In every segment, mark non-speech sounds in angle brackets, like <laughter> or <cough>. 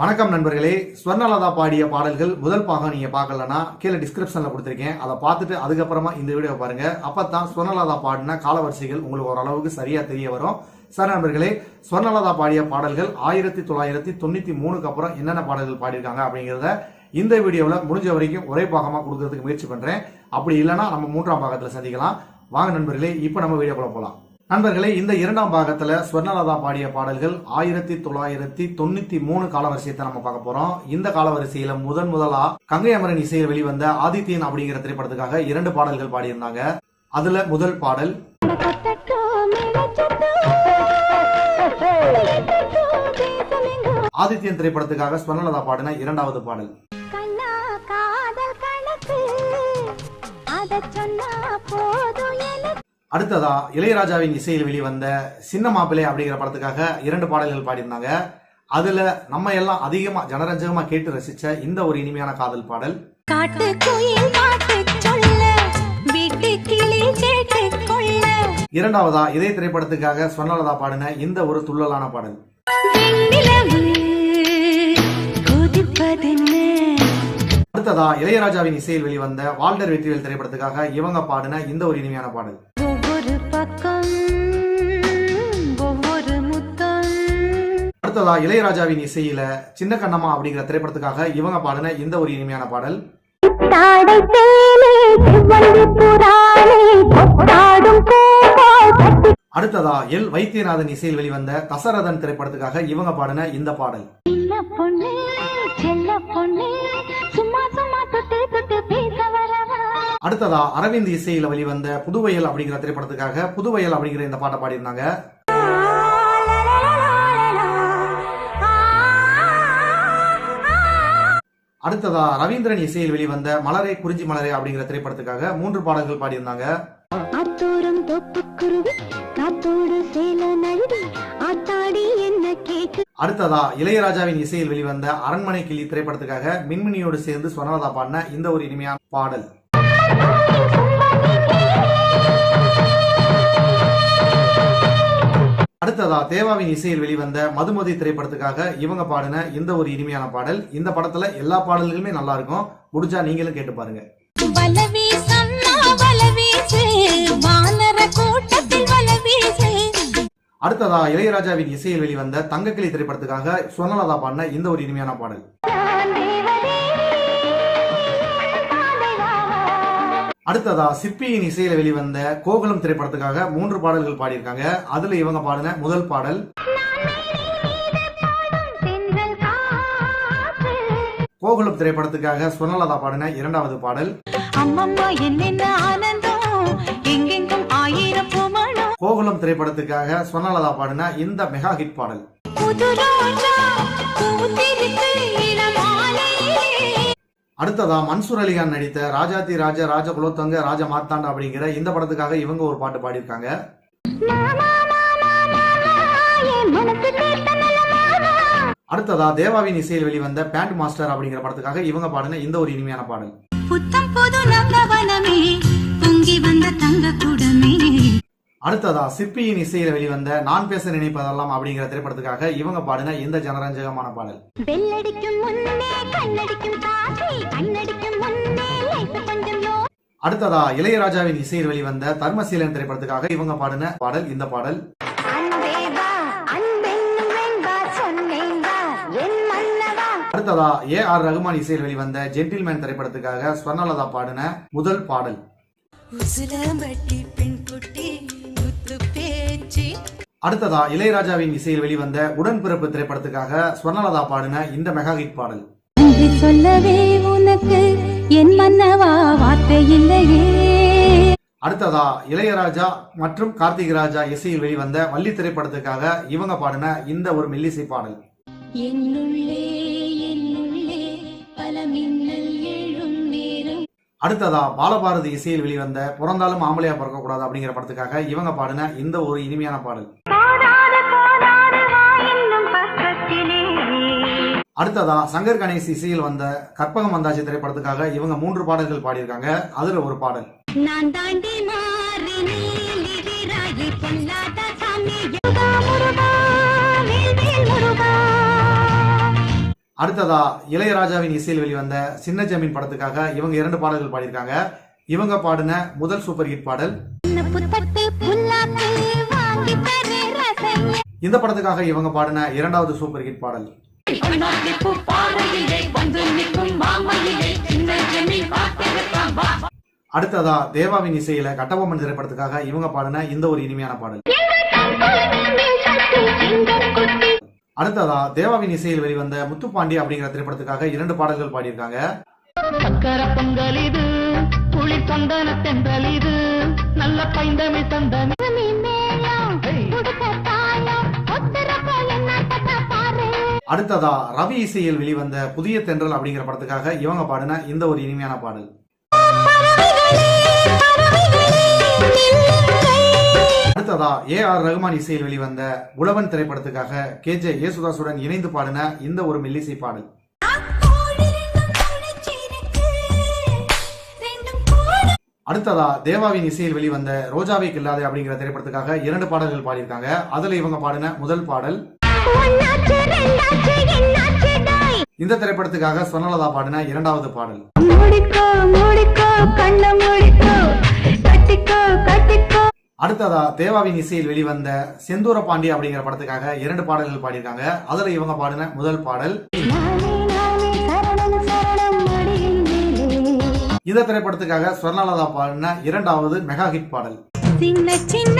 வணக்கம் நண்பர்களே. ஸ்வர்ணலதா பாடிய பாடல்கள் முதல் பாகம் நீங்க பார்க்கலனா கீழே டிஸ்கிரிப்ஷன்ல கொடுத்துருக்கேன். அதை பார்த்துட்டு அதுக்கப்புறமா இந்த வீடியோ பாருங்க. அப்பதான் ஸ்வர்ணலதா பாடின காலவரிசைகள் உங்களுக்கு ஓரளவுக்கு சரியா தெரிய வரும். சார் நண்பர்களே ஸ்வர்ணலதா பாடிய பாடல்கள் ஆயிரத்தி தொள்ளாயிரத்தி தொண்ணூத்தி மூணுக்கு அப்புறம் என்னென்ன பாடல்கள் பாடியிருக்காங்க அப்படிங்கிறத இந்த வீடியோவில் முடிஞ்ச வரைக்கும் ஒரே பாகமாக கொடுக்கறதுக்கு முயற்சி பண்ணுறேன் அப்படி இல்லைன்னா நம்ம மூன்றாம் பாகத்தில் சந்திக்கலாம். வாங்க நண்பர்களே இப்போ நம்ம வீடியோக்குள்ளே போகலாம் நண்பர்களே இந்த இரண்டாம் பாகத்துல ஸ்வர்ணலதா பாடிய பாடல்கள் ஆயிரத்தி தொள்ளாயிரத்தி தொண்ணூத்தி மூணு காலவரிசையத்தை நம்ம பார்க்க போறோம். இந்த காலவரிசையில முதன் முதலா கங்கை அமரன் இசையில் வெளிவந்த ஆதித்யன் அப்படிங்கிற திரைப்படத்துக்காக இரண்டு பாடல்கள் பாடியிருந்தாங்க. அதுல முதல் பாடல் ஆதித்யன் திரைப்படத்துக்காக ஸ்வர்ணலதா பாடின இரண்டாவது பாடல். கண்ணா காதல் கணக்கு. சொன்னா போதும். அடுத்ததா இளையராஜாவின் இசையில் வெளிவந்த சின்ன மாப்பிள்ளை அப்படிங்கிற படத்துக்காக இரண்டு பாடல்கள் பாடியிருந்தாங்க. அதுல நம்ம எல்லாம் அதிகமா ஜனரஞ்சகமா கேட்டு ரசிச்ச இந்த ஒரு இனிமையான காதல் பாடல். இரண்டாவதா இதே திரைப்படத்துக்காக ஸ்வர்ணலதா பாடின இந்த ஒரு துள்ளலான பாடல். அடுத்ததா இளையராஜாவின் இசையில் வெளிவந்த வால்டர் வெற்றிவேல் திரைப்படத்துக்காக இவங்க பாடின இந்த ஒரு இனிமையான பாடல். அடுத்ததா இளையராஜாவின் இசையில சின்ன கண்ணம்மா அப்படிங்கிற திரைப்படத்துக்காக இவங்க பாடின இந்த ஒரு இனிமையான பாடல். அடுத்ததா எல். வைத்தியநாதன் இசையில் வெளிவந்த தசரதன் திரைப்படத்துக்காக இவங்க பாடின இந்த பாடல். அடுத்ததா அரவிந்த் இசையில வெளிவந்த புதுவயல் அப்படிங்கிற திரைப்படத்துக்காக புதுவயல் அப்படிங்கிற இந்த பாட்டை பாடியிருந்தாங்க. அடுத்ததா ரவீந்திரன் இசையில் வெளிவந்த மலரை குறிஞ்சி மலரை அப்படிங்கிற திரைப்படத்துக்காக மூன்று பாடல்கள் பாடியிருந்தாங்க. அத்தோரம் தொப்புக்குருவி காத்தோடு சேல நழுவி ஆத்தாடி என்ன கேக்கு? அடுத்ததா இளையராஜாவின் இசையில் வெளிவந்த அரண்மனை கிளி திரைப்படத்துக்காக மின்மினியோடு சேர்ந்து ஸ்வர்ணலதா பாடின இந்த ஒரு இனிமையான பாடல். அடுத்ததா தேவாவின் இசையில் வெளிவந்த மதுமதி திரைப்படத்துக்காக இவங்க பாடின இந்த ஒரு இனிமையான பாடல். இந்த படத்துல எல்லா பாடல்களுமே நல்லா இருக்கும் முடிஞ்சா நீங்களும் கேட்டு பாருங்க. அடுத்ததா இளையராஜாவின் இசையில் வெளிவந்த தங்கக்கிளி திரைப்படத்துக்காக சுவர்ணலதா பாடின இந்த ஒரு இனிமையான பாடல். அடுத்ததா சிப்பியின் இசையில வெளிவந்த கோகுலம் திரைப்படத்துக்காக மூன்று பாடல்கள் பாடியிருக்காங்க. அதுல இவங்க பாடின முதல் பாடல் கோகுலம் திரைப்படத்துக்காக சுவர்ணலதா பாடின இரண்டாவது பாடல் கோகுலம் திரைப்படத்துக்காக சுவர்ணலதா பாடின இந்த மெகா ஹிட் பாடல். அடுத்ததா மன்சூர் அலிகான் நடித்த ராஜாதி ராஜ ராஜ குலோத்தங்க ராஜ மாத்தாண்டா அப்படிங்கிற இந்த படத்துக்காக இவங்க ஒரு பாட்டு பாடியிருக்காங்க. அடுத்ததா தேவாவின் இசையில் வெளிவந்த பேண்ட் மாஸ்டர் அப்படிங்கிற படத்துக்காக இவங்க பாடின இந்த ஒரு இனிமையான பாடல். புத்தம் புது நந்தவனமே பொங்கி வந்த தங்க குடமே. அடுத்ததா சிப்பியின் இசையில வெளிவந்த நான் பேச நினைப்பதெல்லாம் அப்படிங்கிற திரைப்படத்துக்காக இவங்க பாடின இந்த ஜனரஞ்சகமான பாடல். வெள்ளடிக்கும் முன்னே கண்ணடிக்கும் காசை கண்ணடிக்கும் முன்னே லேசு கொஞ்சம் யோ அடுத்ததா இளையராஜாவின் இசையில் வெளிவந்த தர்மசீலன் திரைப்படத்துக்காக இவங்க பாடின பாடல் இந்த பாடல். அடுத்ததா ஏ ஆர் ரகுமான் இசையில் வெளிவந்த ஜென்டில்மேன் திரைப்படத்துக்காக ஸ்வர்ணலதா பாடின முதல் பாடல். பெண் குட்டி அடுத்ததா இளையராஜாவின் இசையில் வெளிவந்த உடன்பிறப்பு திரைப்படத்துக்காக ஸ்வர்ணலதா பாடின இந்த மெகா ஹிட் பாடல். சொல்லவே உனக்கு என் மன்னவா வார்த்தை இல்லையே. அடுத்ததா இளையராஜா மற்றும் கார்த்திக் ராஜா இசையில் வெளிவந்த வள்ளி திரைப்படத்துக்காக இவங்க பாடின இந்த ஒரு மெல்லிசை பாடல். அடுத்ததா பாலபாரதி இசையில் வெளிவந்த பிறந்தாலும் ஆம்பளையா பிறக்க கூடாது அப்படிங்கிற படத்துக்காக இவங்க பாடின இந்த ஒரு இனிமையான பாடல். அடுத்ததா சங்கர் கணேஷ் இசையில் வந்த கற்பகம் வந்தாச்சி திரைப்படத்துக்காக இவங்க மூன்று பாடல்கள் பாடியிருக்காங்க. அதுல ஒரு பாடல். அடுத்ததா இளையராஜாவின் இசையில் வெளிவந்த சின்ன ஜமீன் படத்துக்காக இவங்க இரண்டு பாடல்கள் பாடியிருக்காங்க. இவங்க பாடின முதல் சூப்பர் ஹிட் பாடல். இந்த படத்துக்காக இவங்க பாடின இரண்டாவது சூப்பர் ஹிட் பாடல். அடுத்ததா தேவாவின் இசையில கட்டபொம்மன் திரைப்படத்துக்காக இவங்க பாடின இந்த ஒரு இனிமையான பாடல். அடுத்ததா தேவாவின் இசையில் வெளிவந்த முத்துப்பாண்டி அப்படிங்கிற திரைப்படத்துக்காக இரண்டு பாடல்கள் பாடியிருக்காங்க. சக்கர பொங்கல் இது புளி சந்தன தென்றல் இது நல்ல பைந்தமி தந்தமி அடுத்ததா ரவி இசையில் வெளிவந்த புதிய தென்றல் அப்படிங்கிற படத்துக்காக இவங்க பாடின இந்த ஒரு இனிமையான பாடல். அடுத்ததா ஏ ஆர் ரகுமான் இசையில் வெளிவந்த உழவன் திரைப்படத்துக்காக கே ஜே யேசுதாசுடன் இணைந்து பாடின இந்த ஒரு மெல்லிசை பாடல். அடுத்ததா தேவாவின் இசையில் வெளிவந்த ரோஜாவை கில்லாதே அப்படிங்கிற திரைப்படத்துக்காக இரண்டு பாடல்கள் பாடியிருக்காங்க. அதுல இவங்க பாடின முதல் பாடல். இந்த திரைப்படத்துக்காக சொன்னலதா பாடின இரண்டாவது பாடல். அடுத்ததா தேவாவின் இசையில் வெளிவந்த செந்தூர பாண்டி அப்படிங்கிற படத்துக்காக இரண்டு பாடல்கள் பாடியிருக்காங்க. அதுல இவங்க பாடின முதல் பாடல். இந்த திரைப்படத்துக்காக ஸ்வர்ணலதா பாடின இரண்டாவது மெகா ஹிட் பாடல். சின்ன சின்ன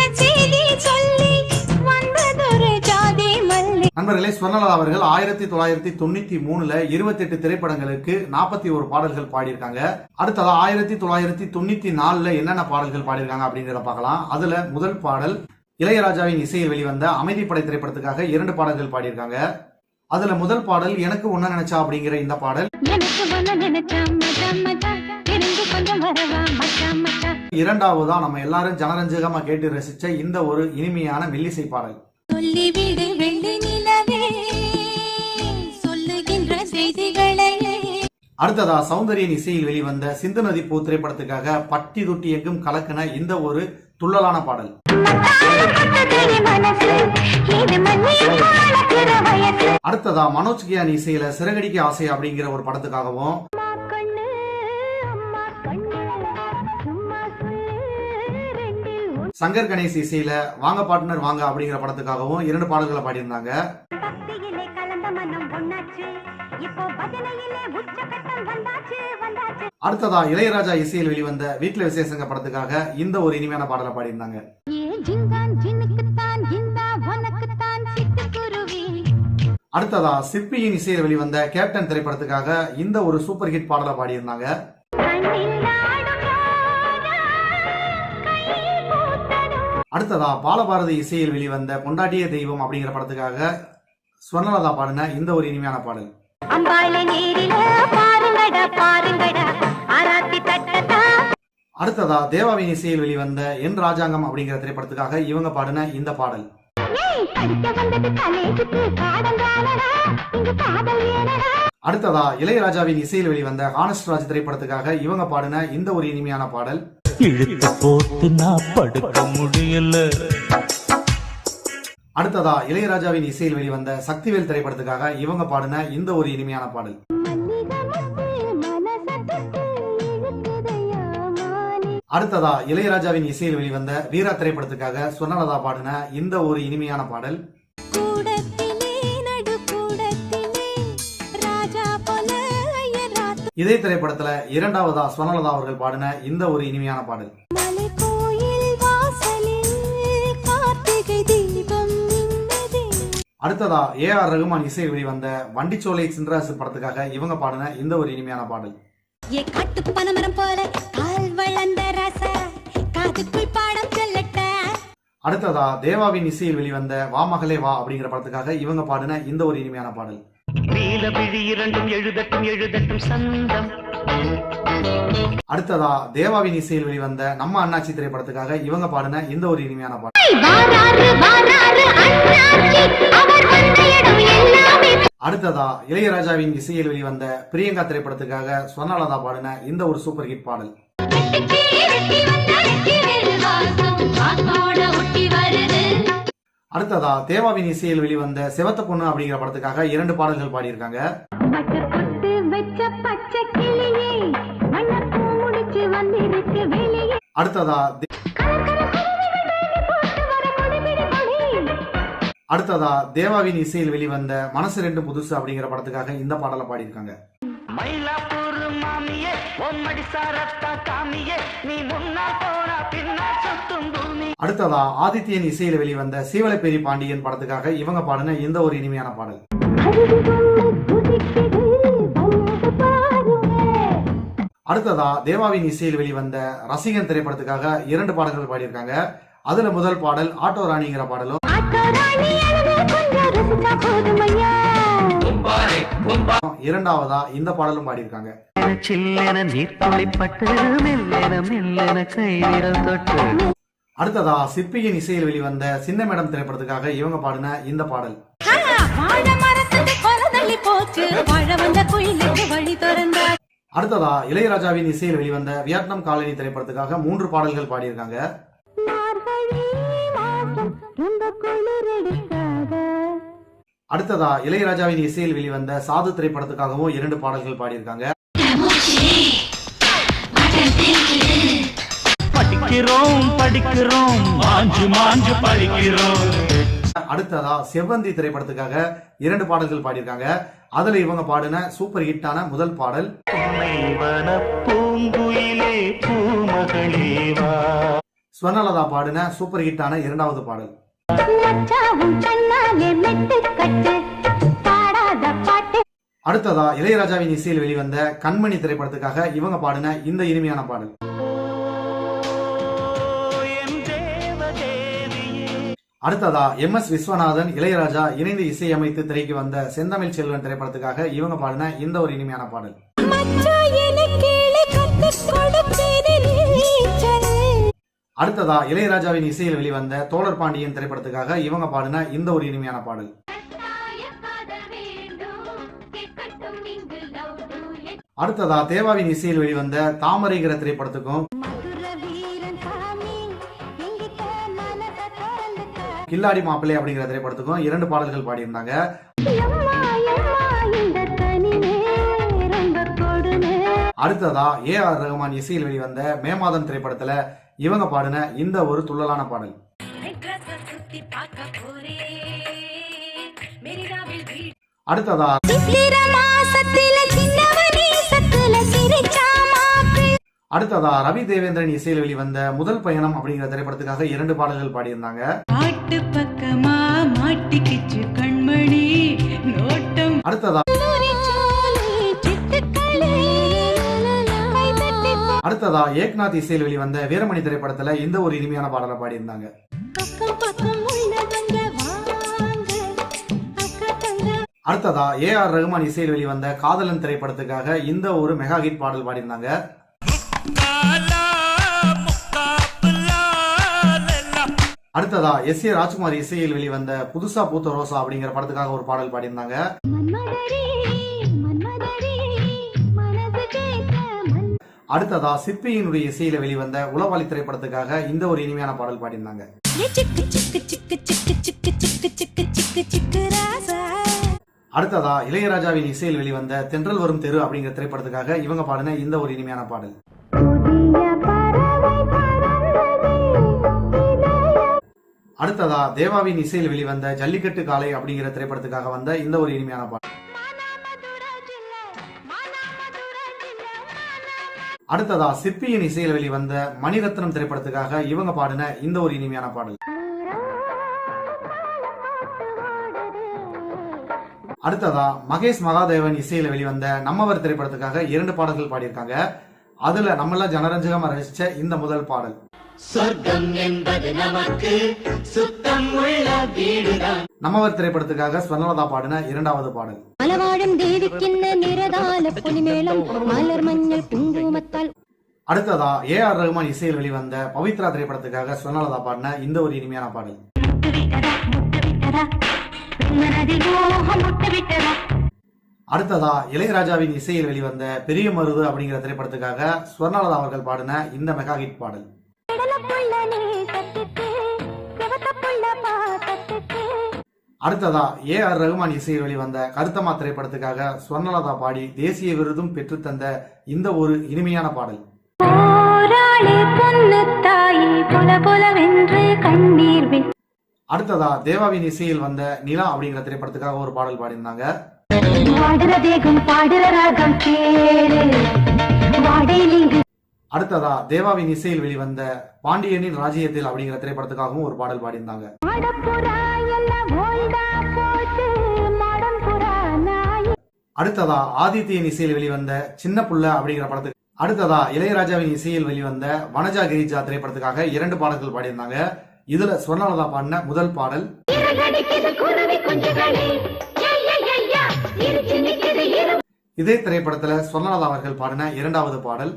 நண்பர்களே ஸ்வர்ணலதா அவர்கள் ஆயிரத்தி தொள்ளாயிரத்தி தொண்ணூத்தி மூணுல இருபத்தி எட்டு திரைப்படங்களுக்கு நாற்பத்தி ஒரு பாடல்கள் பாடியிருக்காங்க. அடுத்ததா ஆயிரத்தி தொள்ளாயிரத்தி தொண்ணூத்தி நாலுல என்னென்ன பாடல்கள் பாடியிருக்காங்க அப்படிங்கிறத பார்க்கலாம். அதுல முதல் பாடல் இளையராஜாவின் இசையில் வெளிவந்த அமைதிப்படை திரைப்படத்துக்காக இரண்டு பாடல்கள் பாடியிருக்காங்க. அதுல முதல் பாடல் எனக்கு ஒன்ன நினைச்சா அப்படிங்கிற இந்த பாடல். இரண்டாவதா நம்ம எல்லாரும் ஜனரஞ்சகமா கேட்டு ரசிச்ச இந்த ஒரு இனிமையான மெல்லிசை பாடல். செய்திகளை. அடுத்ததா சௌந்தரியன் இசையில் வெளிவந்த சிந்து நதி பூ திரைப்படத்துக்காக பட்டி தொட்டி எங்கும் கலக்கின இந்த ஒரு துள்ளலான பாடல். அடுத்ததா மனோஜ் கியான் இசையில சிறகடிக்க ஆசை அப்படிங்கிற ஒரு படத்துக்காகவும். சங்கர் கணேஷ் இசையில வாங்க பார்ட்னர் வாங்க அப்படிங்கிற படத்துக்காகவும் இரண்டு பாடல்களை பாடியிருந்தாங்க. அடுத்ததா இளையராஜா இசையில் வெளிவந்த வீட்டுல விசேஷங்க படத்துக்காக இந்த ஒரு இனிமையான பாடலை பாடியிருந்தாங்க. அடுத்ததா சிற்பியின் இசையில் வெளிவந்த கேப்டன் திரைப்படத்துக்காக இந்த ஒரு சூப்பர் ஹிட் பாடலை பாடியிருந்தாங்க. அடுத்ததா பாலபாரதி இசையில் வெளிவந்த பொண்டாட்டிய தெய்வம் அப்படிங்கிற படத்துக்காக ஸ்வர்ணலதா பாடின இந்த ஒரு இனிமையான பாடல். அடுத்ததா தேவாவின் இசையில் வெளிவந்த என் ராஜாங்கம் அப்படிங்கிற திரைப்படத்துக்காக இவங்க பாடின இந்த பாடல். அடுத்ததா இளையராஜாவின் இசையில் வெளிவந்த ஹானஸ்ட் ராஜ் திரைப்படத்துக்காக இவங்க பாடின இந்த ஒரு இனிமையான பாடல். இழுத்து போட்டு நான் படுக்க முடியல. அடுத்ததா இளையராஜாவின் இசையில் வெளிவந்த சக்திவேல் திரைப்படத்துக்காக இவங்க பாடின இந்த ஒரு இனிமையான பாடல். அடுத்ததா இளையராஜாவின் இசையில் வெளிவந்த வீரா திரைப்படத்துக்காக சுவர்ணலதா பாடின இந்த ஒரு இனிமையான பாடல். இதே திரைப்படத்துல இரண்டாவதா சுவர்ணலதா அவர்கள் பாடின இந்த ஒரு இனிமையான பாடல். அடுத்ததா ஏ ஆர் ரகுமான் இசையில் வெளிவந்த வண்டிச்சோலை சின்ராசு படத்துக்காக இவங்க பாடின இந்த ஒரு இனிமையான பாடல். ஏ காட்டு பனமரம் போல கால் வளர்ந்த ரச காதுக்குள் பாடம் சொல்லட்ட. அடுத்ததா தேவாவின் இசையில் வெளிவந்த வா மகளே வா அப்படிங்கிற படத்துக்காக இவங்க பாடின இந்த ஒரு இனிமையான பாடல். நீல விழி இரண்டும் எழுதட்டும் எழுதட்டும் சந்தம். அடுத்ததா தேவாவின் இசையில் வெளிவந்த நம்ம அண்ணாச்சி திரைப்படத்துக்காக இவங்க பாடின இந்த ஒரு இனிமையான எல்லாமே. அடுத்ததா இளையராஜாவின் இசையில் வெளிவந்த பிரியங்கா திரைப்படத்துக்காக ஸ்வர்ணலதா பாடின இந்த ஒரு சூப்பர் ஹிட் பாடல். அடுத்ததா தேவாவின் இசையில் வெளிவந்த செவத்த பொண்ணு அப்படிங்கிற படத்துக்காக இரண்டு பாடல்கள் பாடியிருக்காங்க. அடுத்ததா அடுத்ததா தேவாவின் இசையில் வெளிவந்த மனசு ரெண்டு புதுசு அப்படிங்கிற படத்துக்காக இந்த பாடலை பாடியிருக்காங்க. அடுத்ததா ஆதித்யன் இசையில் வெளிவந்த சீவலப்பேரி பாண்டியன் படத்துக்காக இவங்க பாடின இந்த ஒரு இனிமையான பாடல். <laughs> அடுத்ததா தேவாவின் இசையில் வெளிவந்த ரசிகன் திரைப்படத்துக்காக இரண்டு பாடல்கள் பாடியிருக்காங்க. அதுல முதல் பாடல் ஆட்டோ ராணிங்கிற பாடலும். இரண்டாவதா இந்த பாடலும் பாடியிருக்காங்க. சில்லென நீர் துளிப்பட்டு மெல்லென மெல்லென கை விரல் தொட்டு. அடுத்ததா சிற்பியின் இசையில் வெளிவந்த சின்ன மேடம் திரைப்படத்துக்காக இவங்க பாடின இந்த பாடல். வந்த குயிலுக்கு வழி திறந்தார். அடுத்ததா இளையராஜாவின் இசையில் வெளிவந்த வியட்நாம் காலனி திரைப்படத்துக்காக மூன்று பாடல்கள் பாடியிருக்காங்க. அடுத்ததா இளையராஜாவின் இசையில் வெளிவந்த சாது திரைப்படத்துக்காகவும் இரண்டு பாடல்கள் பாடியிருக்காங்க. படிக்கிறோம் படிக்கிறோம் மாஞ்சு மாஞ்சு படிக்கிறோம். அடுத்ததா செவ்வந்தி திரைப்படத்துக்காக இரண்டு பாடல்கள் பாடியிருக்காங்க. அதுல இவங்க பாடின சூப்பர் ஹிட்டான முதல் பாடல் ஸ்வர்ணலதா பாடின சூப்பர் ஹிட்டான இரண்டாவது பாடல். அடுத்ததா இளையராஜாவின் இசையில் வெளிவந்த கண்மணி திரைப்படத்துக்காக இவங்க பாடின இந்த இனிமையான பாடல். அடுத்ததா எம் எஸ் விஸ்வநாதன் இளையராஜா இணைந்து இசையமைத்து திரைக்கு வந்த செந்தமிழ் செல்வன் திரைப்படத்துக்காக இவங்க பாடின இந்த ஒரு இனிமையான பாடல். அடுத்ததா இளையராஜாவின் இசையில் வெளிவந்த தோழர் பாண்டியன் திரைப்படத்துக்காக இவங்க பாடின இந்த ஒரு இனிமையான பாடல். அடுத்ததா தேவாவின் இசையில் வெளிவந்த தாமரைங்கிற திரைப்படத்துக்கும் கில்லாடி மாப்பிள்ளை அப்படிங்கிற திரைப்படத்துக்கும் இரண்டு பாடல்கள் பாடியிருந்தாங்க. அடுத்ததா ஏ ஆர் ரஹ்மான் இசையில் வெளிவந்த மேமாதம் திரைப்படத்துல இவங்க பாடின இந்த ஒரு துள்ளலான பாடல். அடுத்ததா அடுத்ததா ரவி தேவேந்திரன் இசையில் வெளிவந்த முதல் பயணம் அப்படிங்கிற திரைப்படத்துக்காக இரண்டு பாடல்கள் பாடியிருந்தாங்க. அடுத்ததா அடுத்ததா ஏக்நாத் இசையில் வெளிவந்த வீரமணி திரைப்படத்துல இந்த ஒரு இனிமையான பாடலை பாடியிருந்தாங்க. அடுத்ததா ஏ ஆர் ரஹ்மான் இசையில் வெளிவந்த காதலன் திரைப்படத்துக்காக இந்த ஒரு மெகா ஹிட் பாடல் பாடியிருந்தாங்க. அடுத்ததா எஸ் ஏ ராஜ்குமார் இசையில் வெளிவந்த புதுசா பூத்த ரோசா அப்படிங்கிற படத்துக்காக ஒரு பாடல் பாடியிருந்தாங்க. அடுத்ததா சிற்பியினுடைய இசையில வெளிவந்த உளவாளி திரைப்படத்துக்காக இந்த ஒரு இனிமையான பாடல் பாடியிருந்தாங்க. அடுத்ததா இளையராஜாவின் இசையில் வெளிவந்த தென்றல் வரும் தெரு அப்படிங்கிற திரைப்படத்துக்காக இவங்க பாடின இந்த ஒரு இனிமையான பாடல். அடுத்ததா தேவாவின் இசையில் வெளிவந்த ஜல்லிக்கட்டு காலை அப்படிங்கிற திரைப்படத்துக்காக வந்த இந்த ஒரு இனிமையான பாடல். அடுத்ததா சிற்பியின் இசையில் வெளிவந்த மணிரத்னம் திரைப்படத்துக்காக இவங்க பாடின இந்த ஒரு இனிமையான பாடல். அடுத்ததா மகேஷ் மகாதேவன் இசையில வெளிவந்த நம்மவர் திரைப்படத்துக்காக இரண்டு பாடல்கள் பாடியிருக்காங்க. அதுல நம்மள ஜனரஞ்சகமா ரசிச்ச இந்த முதல் பாடல். சொர்க்கம் என்பது நமக்கு சுத்தம் உள்ள வீடுதான். நம்மவர் திரைப்படத்துக்காக ஸ்வர்ணலதா பாடின இரண்டாவது பாடல். மலவாழும் தேவிக்கின்ன நிறதால பொலிமேளம் மலர் மஞ்சள் குங்குமத்தால் அடுத்ததா ஏ ஆர் ரஹ்மான் இசையில் வெளிவந்த பவித்ரா திரைப்படத்துக்காக ஸ்வர்ணலதா பாடின இந்த ஒரு இனிமையான பாடல். அடுத்ததா இளையராஜாவின் இசையில் வெளிவந்த பெரிய மருது அப்படிங்கிற திரைப்படத்துக்காக ஸ்வர்ணலதா அவர்கள் பாடின இந்த மெகா ஹிட் பாடல். அடுத்ததா ஏ ஆர் ரகுமான் இசையில் வெளிவந்த கருத்தம்மா திரைப்படத்துக்காக ஸ்வர்ணலதா பாடி தேசிய விருதும் பெற்றுத்தந்த இந்த ஒரு இனிமையான பாடல். அடுத்ததா தேவாவின் இசையில் வந்த நிலா அப்படிங்கிற திரைப்படத்துக்காக ஒரு பாடல் பாடியிருந்தாங்க. பாடுற தேகம் பாடுற ராகம் கேளு. வாடையிலிங்கு அடுத்ததா தேவாவின் இசையில் வெளிவந்த பாண்டியனின் ராஜ்யத்தில் அப்படிங்கிற திரைப்படத்துக்காகவும் ஒரு பாடல் பாடியிருந்தாங்க. அடுத்ததா ஆதித்யன் இசையில் வெளிவந்த சின்ன புள்ள அப்படிங்கிற படத்துக்கு அடுத்ததா இளையராஜாவின் இசையில் வெளிவந்த வனஜா கிரிஜா திரைப்படத்துக்காக இரண்டு பாடல்கள் பாடியிருந்தாங்க. இதுல ஸ்வர்ணலதா பாடின முதல் பாடல். இதே திரைப்படத்துல ஸ்வர்ணலதா அவர்கள் பாடின இரண்டாவது பாடல்.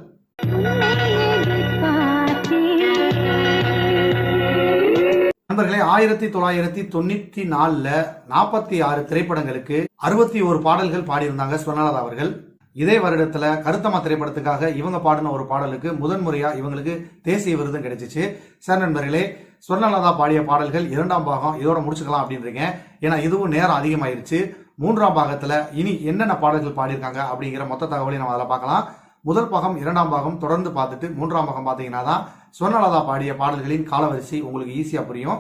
நண்பர்களே ஆயிரத்தி தொள்ளாயிரத்தி தொண்ணூத்தி நாலுல நாற்பத்தி ஆறு திரைப்படங்களுக்கு அறுபத்தி ஒரு பாடல்கள் பாடியிருந்தாங்க சுவர்ணலதா அவர்கள். இதே வருடத்துல கருத்தம்மா திரைப்படத்துக்காக இவங்க பாடின ஒரு பாடலுக்கு முதன்முறையா இவங்களுக்கு தேசிய விருதும் கிடைச்சிச்சு. சார் நண்பர்களே சுவர்ணலதா பாடிய பாடல்கள் இரண்டாம் பாகம் இதோட முடிச்சுக்கலாம் அப்படின்றீங்க. ஏன்னா இதுவும் நேரம் அதிகமாயிருச்சு. மூன்றாம் பாகத்துல இனி என்னென்ன பாடல்கள் பாடியிருக்காங்க அப்படிங்கிற மொத்த தகவலையும் நம்ம அதில் பார்க்கலாம். முதல் பாகம் இரண்டாம் பாகம் தொடர்ந்து பார்த்துட்டு மூன்றாம் பாகம் பார்த்தீங்கன்னா தான் ஸ்வர்ணலதா பாடிய பாடல்களின் காலவரிசை உங்களுக்கு ஈஸியா புரியும்.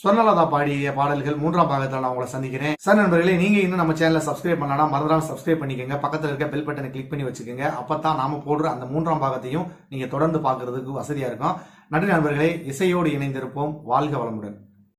ஸ்வர்ணலதா பாடிய பாடல்கள் மூன்றாம் பாகத்தில் நான் உங்களை சந்திக்கிறேன். சார் நண்பர்களே நீங்க இன்னும் நம்ம சேனலை சப்ஸ்கிரைப் பண்ணலாம் மறந்துடாம சப்ஸ்கிரைப் பண்ணிக்கோங்க. பக்கத்தில் இருக்க பெல் பட்டனை கிளிக் பண்ணி வச்சுக்கோங்க. அப்பதான் நாம போடுற அந்த மூன்றாம் பாகத்தையும் நீங்க தொடர்ந்து பார்க்கறதுக்கு வசதியா இருக்கும். நன்றி நண்பர்களே இசையோடு இணைந்திருப்போம். வாழ்க வளமுடன்.